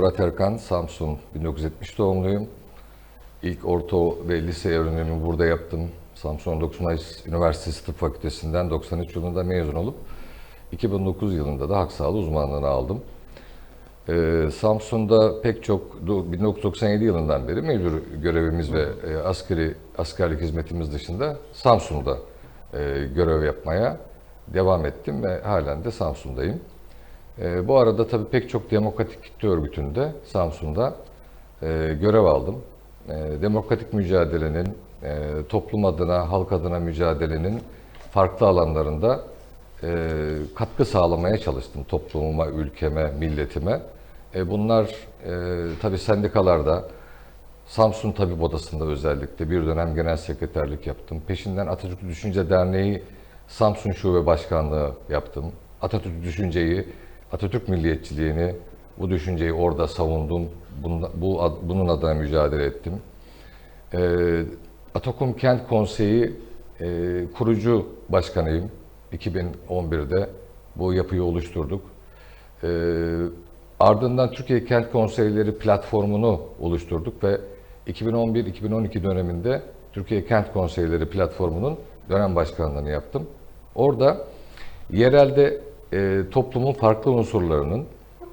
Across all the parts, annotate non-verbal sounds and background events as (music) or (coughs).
Murat Erkan, Samsun 1970 doğumluyum. İlk orta ve lise öğrenimimi burada yaptım. Samsun 19 Mayıs Üniversitesi Tıp Fakültesinden 93 yılında mezun olup 2009 yılında da hak sağlığı uzmanlığını aldım. Ee, Samsun'da pek çok do- 1997 yılından beri mevcut görevimiz ve e, askeri askerlik hizmetimiz dışında Samsun'da e, görev yapmaya devam ettim ve halen de Samsun'dayım. E, bu arada tabii pek çok demokratik kitle örgütünde Samsun'da e, görev aldım. E, demokratik mücadelenin, e, toplum adına, halk adına mücadelenin farklı alanlarında e, katkı sağlamaya çalıştım toplumuma, ülkeme, milletime. E, bunlar e, tabii sendikalarda, Samsun Tabip Odası'nda özellikle bir dönem genel sekreterlik yaptım. Peşinden Atatürk Düşünce Derneği Samsun Şube Başkanlığı yaptım. Atatürk Düşünceyi, Atatürk milliyetçiliğini, bu düşünceyi orada savundum. Bu, bunun adına mücadele ettim. Ee, Atakum Kent Konseyi e, kurucu başkanıyım. 2011'de bu yapıyı oluşturduk. Ee, ardından Türkiye Kent Konseyleri platformunu oluşturduk ve 2011-2012 döneminde Türkiye Kent Konseyleri platformunun dönem başkanlığını yaptım. Orada yerelde e, toplumun farklı unsurlarının,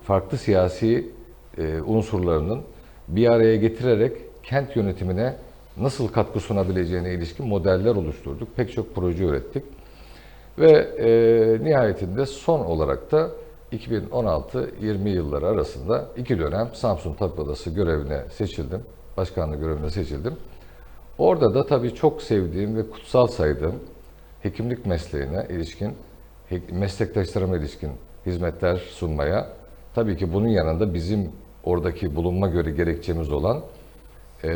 farklı siyasi e, unsurlarının bir araya getirerek kent yönetimine nasıl katkı sunabileceğine ilişkin modeller oluşturduk. Pek çok proje ürettik. Ve e, nihayetinde son olarak da 2016-20 yılları arasında iki dönem Samsun Tabip Odası görevine seçildim. Başkanlık görevine seçildim. Orada da tabii çok sevdiğim ve kutsal saydığım hekimlik mesleğine ilişkin, meslektaşlarıma ilişkin hizmetler sunmaya, tabii ki bunun yanında bizim oradaki bulunma göre gerekçemiz olan e,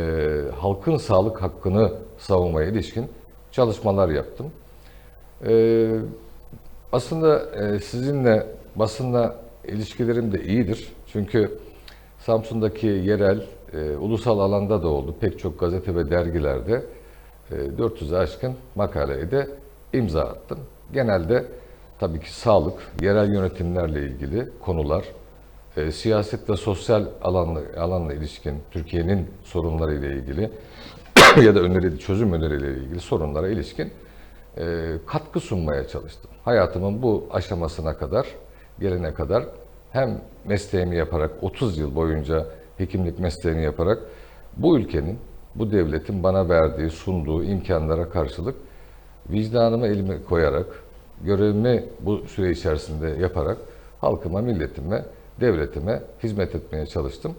halkın sağlık hakkını savunmaya ilişkin çalışmalar yaptım. E, aslında e, sizinle basınla ilişkilerim de iyidir. Çünkü Samsun'daki yerel, e, ulusal alanda da oldu. Pek çok gazete ve dergilerde e, 400'e aşkın makaleye de imza attım. Genelde tabii ki sağlık, yerel yönetimlerle ilgili konular, e, siyaset ve sosyal alanla, alanla ilişkin Türkiye'nin sorunlarıyla ilgili (coughs) ya da öneri, çözüm önerileriyle ilgili sorunlara ilişkin e, katkı sunmaya çalıştım. Hayatımın bu aşamasına kadar, gelene kadar hem mesleğimi yaparak 30 yıl boyunca hekimlik mesleğini yaparak bu ülkenin, bu devletin bana verdiği, sunduğu imkanlara karşılık vicdanımı elime koyarak, görevimi bu süre içerisinde yaparak halkıma, milletime, devletime hizmet etmeye çalıştım.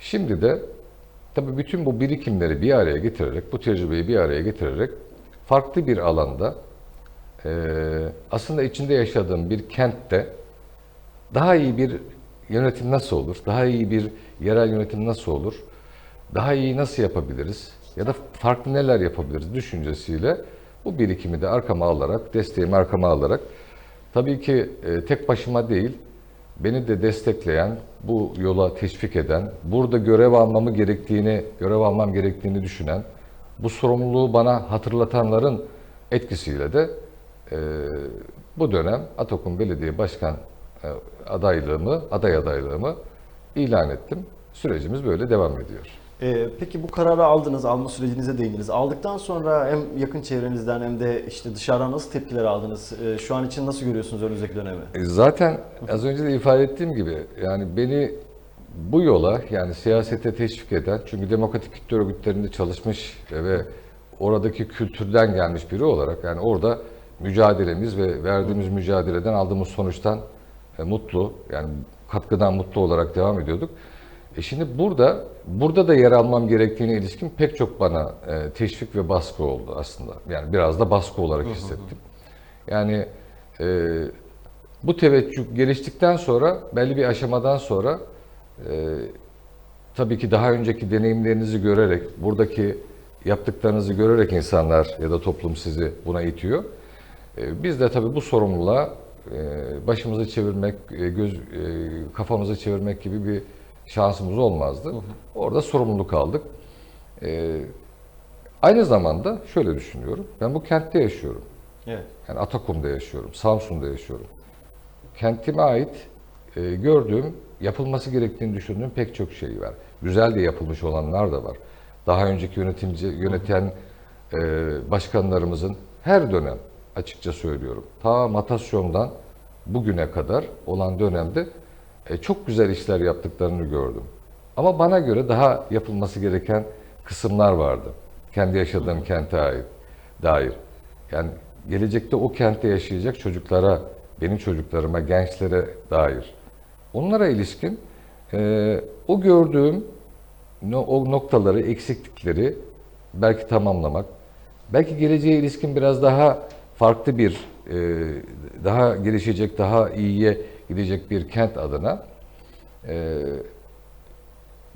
Şimdi de tabii bütün bu birikimleri bir araya getirerek, bu tecrübeyi bir araya getirerek farklı bir alanda eee, aslında içinde yaşadığım bir kentte daha iyi bir yönetim nasıl olur? Daha iyi bir yerel yönetim nasıl olur? Daha iyi nasıl yapabiliriz? Ya da farklı neler yapabiliriz düşüncesiyle bu birikimi de arkama alarak, desteğimi arkama alarak tabii ki e, tek başıma değil, beni de destekleyen, bu yola teşvik eden, burada görev almamı gerektiğini, görev almam gerektiğini düşünen, bu sorumluluğu bana hatırlatanların etkisiyle de e, bu dönem Atakum Belediye Başkan e, adaylığımı, aday adaylığımı ilan ettim. Sürecimiz böyle devam ediyor. Ee, peki bu kararı aldınız, alma sürecinize değindiniz. Aldıktan sonra hem yakın çevrenizden hem de işte dışarıdan nasıl tepkiler aldınız? Ee, şu an için nasıl görüyorsunuz önümüzdeki dönemi? E, Zaten az önce de ifade ettiğim gibi yani beni bu yola yani siyasete teşvik eden çünkü demokratik kitle örgütlerinde çalışmış ve oradaki kültürden gelmiş biri olarak yani orada mücadelemiz ve verdiğimiz mücadeleden aldığımız sonuçtan e, mutlu yani katkıdan mutlu olarak devam ediyorduk. E şimdi burada burada da yer almam gerektiğine ilişkin pek çok bana e, teşvik ve baskı oldu aslında. Yani biraz da baskı olarak hissettim. Yani e, bu teveccüh geliştikten sonra belli bir aşamadan sonra e, tabii ki daha önceki deneyimlerinizi görerek, buradaki yaptıklarınızı görerek insanlar ya da toplum sizi buna itiyor. E, biz de tabii bu sorumluluğa e, başımızı çevirmek, e, göz e, kafamızı çevirmek gibi bir şansımız olmazdı. Orada sorumluluk aldık. E, aynı zamanda şöyle düşünüyorum. Ben bu kentte yaşıyorum. Evet. Yani Atakum'da yaşıyorum, Samsun'da yaşıyorum. Kentime ait e, gördüğüm, yapılması gerektiğini düşündüğüm pek çok şey var. Güzel de yapılmış olanlar da var. Daha önceki yönetimci, yöneten e, başkanlarımızın her dönem açıkça söylüyorum. Ta matasyondan bugüne kadar olan dönemde çok güzel işler yaptıklarını gördüm. Ama bana göre daha yapılması gereken kısımlar vardı. Kendi yaşadığım kente ait, dair. Yani gelecekte o kentte yaşayacak çocuklara, benim çocuklarıma, gençlere dair. Onlara ilişkin e, o gördüğüm o noktaları, eksiklikleri belki tamamlamak, belki geleceğe ilişkin biraz daha farklı bir, e, daha gelişecek, daha iyiye gidecek bir kent adına e,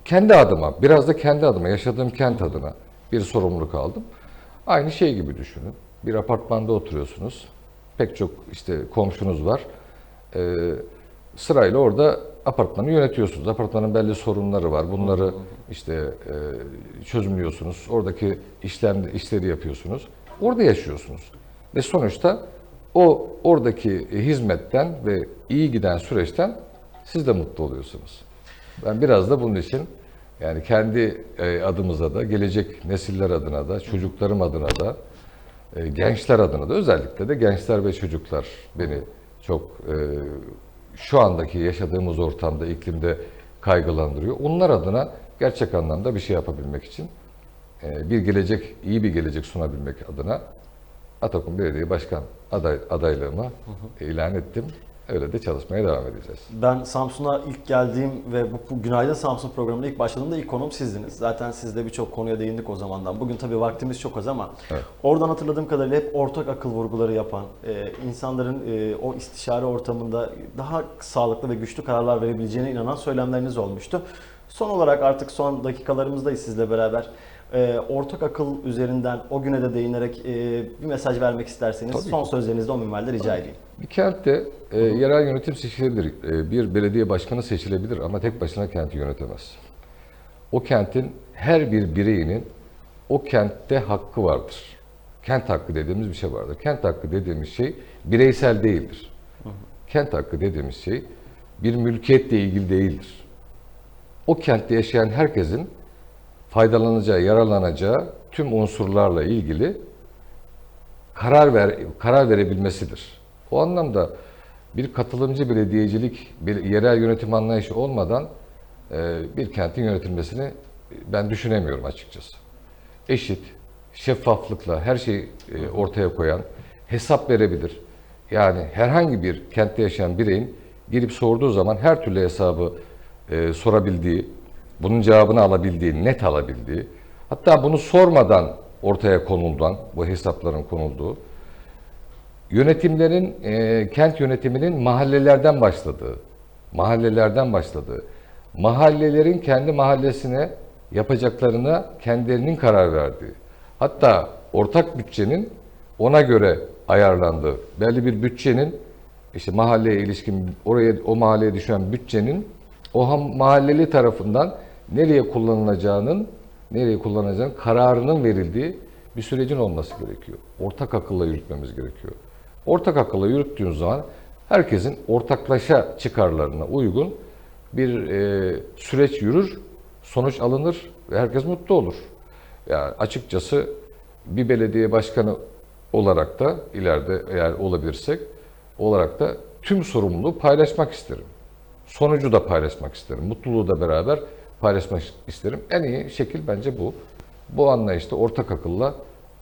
kendi adıma, biraz da kendi adıma, yaşadığım kent adına bir sorumluluk aldım. Aynı şey gibi düşünün. Bir apartmanda oturuyorsunuz. Pek çok işte komşunuz var. Ee, sırayla orada apartmanı yönetiyorsunuz. Apartmanın belli sorunları var. Bunları işte e, çözümlüyorsunuz. Oradaki işlem işleri yapıyorsunuz. Orada yaşıyorsunuz. Ve sonuçta o oradaki hizmetten ve iyi giden süreçten siz de mutlu oluyorsunuz. Ben biraz da bunun için yani kendi e, adımıza da, gelecek nesiller adına da, çocuklarım adına da, e, gençler adına da özellikle de gençler ve çocuklar beni çok e, şu andaki yaşadığımız ortamda, iklimde kaygılandırıyor. Onlar adına gerçek anlamda bir şey yapabilmek için bir gelecek, iyi bir gelecek sunabilmek adına Atakum Belediye Başkan aday, adaylığımı ilan ettim. Öyle de çalışmaya devam edeceğiz. Ben Samsun'a ilk geldiğim ve bu, bu Günaydın Samsun programına ilk başladığımda ilk konum sizdiniz. Zaten sizle birçok konuya değindik o zamandan. Bugün tabii vaktimiz çok az ama Evet. oradan hatırladığım kadarıyla hep ortak akıl vurguları yapan, e, insanların e, o istişare ortamında daha sağlıklı ve güçlü kararlar verebileceğine inanan söylemleriniz olmuştu. Son olarak artık son dakikalarımızdayız sizle beraber. E, ortak akıl üzerinden o güne de değinerek e, bir mesaj vermek isterseniz Tabii son ki. sözlerinizde o minvalde rica edeyim. Bir kentte e, yerel yönetim seçilebilir. E, bir belediye başkanı seçilebilir ama tek başına kenti yönetemez. O kentin her bir bireyinin o kentte hakkı vardır. Kent hakkı dediğimiz bir şey vardır. Kent hakkı dediğimiz şey bireysel değildir. Kent hakkı dediğimiz şey bir mülkiyetle ilgili değildir. O kentte yaşayan herkesin faydalanacağı, yararlanacağı tüm unsurlarla ilgili karar ver karar verebilmesidir. O anlamda bir katılımcı belediyecilik, bir yerel yönetim anlayışı olmadan e, bir kentin yönetilmesini ben düşünemiyorum açıkçası. Eşit, şeffaflıkla her şeyi e, ortaya koyan, hesap verebilir. Yani herhangi bir kentte yaşayan bireyin gelip sorduğu zaman her türlü hesabı e, sorabildiği, bunun cevabını alabildiği, net alabildiği, hatta bunu sormadan ortaya konuldan, bu hesapların konulduğu, yönetimlerin, e, kent yönetiminin mahallelerden başladığı, mahallelerden başladığı, mahallelerin kendi mahallesine yapacaklarına kendilerinin karar verdiği, hatta ortak bütçenin ona göre ayarlandığı, belli bir bütçenin işte mahalleye ilişkin oraya o mahalleye düşen bütçenin o mahalleli tarafından nereye kullanılacağının nereye kullanılacağının kararının verildiği bir sürecin olması gerekiyor. Ortak akılla yürütmemiz gerekiyor. Ortak akılla yürüttüğün zaman herkesin ortaklaşa çıkarlarına uygun bir e, süreç yürür, sonuç alınır ve herkes mutlu olur. Yani açıkçası bir belediye başkanı olarak da ileride eğer olabilirsek olarak da tüm sorumluluğu paylaşmak isterim. Sonucu da paylaşmak isterim. Mutluluğu da beraber paylaşmak isterim. En iyi şekil bence bu. Bu anlayışta ortak akılla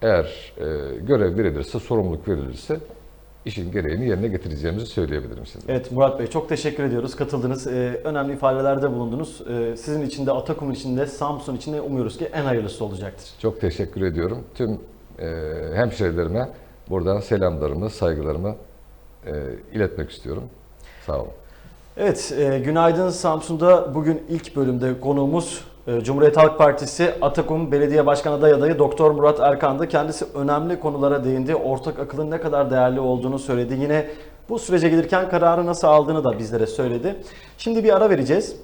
eğer e, görev verilirse, sorumluluk verilirse işin gereğini yerine getireceğimizi söyleyebilirim şimdi. Evet Murat Bey çok teşekkür ediyoruz. Katıldınız. Ee, önemli ifadelerde bulundunuz. Ee, sizin için de Atakum için de Samsun için de umuyoruz ki en hayırlısı olacaktır. Çok teşekkür ediyorum. Tüm e, hemşehrilerime buradan selamlarımı, saygılarımı e, iletmek istiyorum. Sağ olun. Evet, e, Günaydın Samsun'da bugün ilk bölümde konuğumuz e, Cumhuriyet Halk Partisi Atakum Belediye Başkan Aday Adayı Doktor Murat Erkan'dı. Kendisi önemli konulara değindi. Ortak akılın ne kadar değerli olduğunu söyledi. Yine bu sürece gelirken kararı nasıl aldığını da bizlere söyledi. Şimdi bir ara vereceğiz.